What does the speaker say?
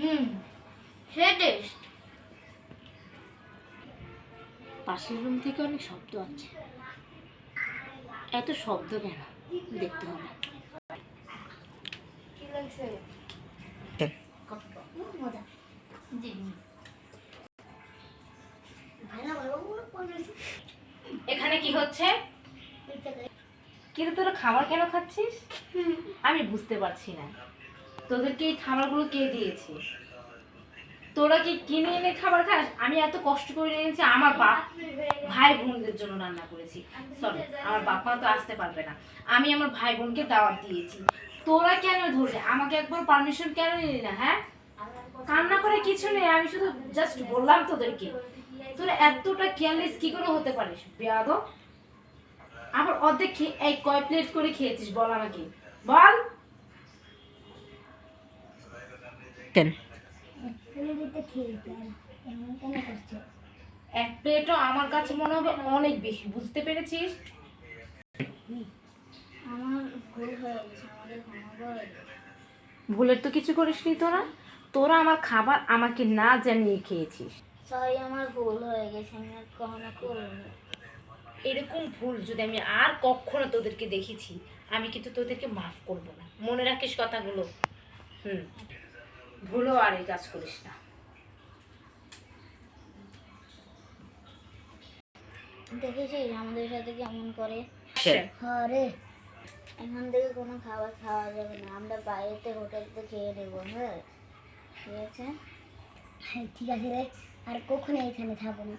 হুম সে test পাশের room থেকে অনেক শব্দ আছে। এত শব্দ কেন? দেখতে হবে। কি লাগছে? মজা। জি ভালো ভালো করেছি এখানে কি হচ্ছে? কিন্তু তোরা খাবার কেন খাচ্ছিস? আমি বুঝতে পারছি না। তোদেরকে এই খাবারগুলো কে দিয়েছে? তোরা কি কিনে এনে খাবার খাস? আমি এত কষ্ট করে এনেছি, আমার বাপ ভাই বোনদের জন্য রান্না করেছি। সরি আমার বাপ মা তো আসতে পারবে না। আমি আমার ভাই বোনকে দাওয়াত দিয়েছি। তোরা কেন ধরলি? আমাকে একবার পারমিশন কেন নিলি না হ্যাঁ? কান্না করে কিছু নেই, আমি শুধু জাস্ট বললাম তোদেরকে। তোরা এতটা কেয়ারলেস কি করে হতে পারিস? বেয়াদব। আবার অর্ধেক এই কয় প্লেট করে খেয়েছিস, বল আমাকে। বল। ফুলে দিতে খেয়েছি এমন কেন করছ এক প্লেটও আমার কাছে মনে হবে অনেক বেশি বুঝতে পেরেছিস? আমার ভুল হয়ে গেছে আমাদের ক্ষমা করে দিও। ভুলের তো কিছু করিসনি তোরা। তোরা আমার খাবার আমাকে না জানিয়ে খেয়েছিস। সরি আমার ভুল হয়ে গেছে আমি আর কখনো করব এরকম ভুল যদি আমি আর কখনো তোদেরকে দেখেছি আমি কিন্তু তোদেরকে মাফ করব না। মনে রাখিস কথাগুলো। হুম। ভুলও আর এই কাজ করিস না। দেখেছিস আমাদের সাথে কেমন করে. আরে এখান থেকে কোনো খাবার খাওয়া যাবে না। আমরা বাইরেতে হোটেলতে খেয়ে নেব হ্যাঁ? ঠিক আছে? হ্যাঁ ঠিক আছে রে। আর কখনো এখানে থাকব না।